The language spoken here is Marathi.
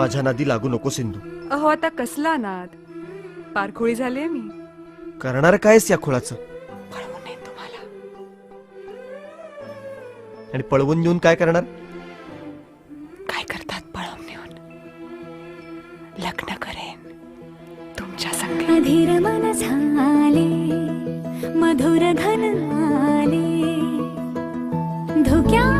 माझ्या नादी लागू नको सिंधू. अहो आता कसला नाद? पारखोळी झाले मी. करणार कायच या खुळाचं? तुम्हाला. आणि पळवून नेऊन काय करणार? काय करतात पळवून नेऊन? लग्न करेन. तुमच्या संगे मन झाले मधुर घन आले. धुक्या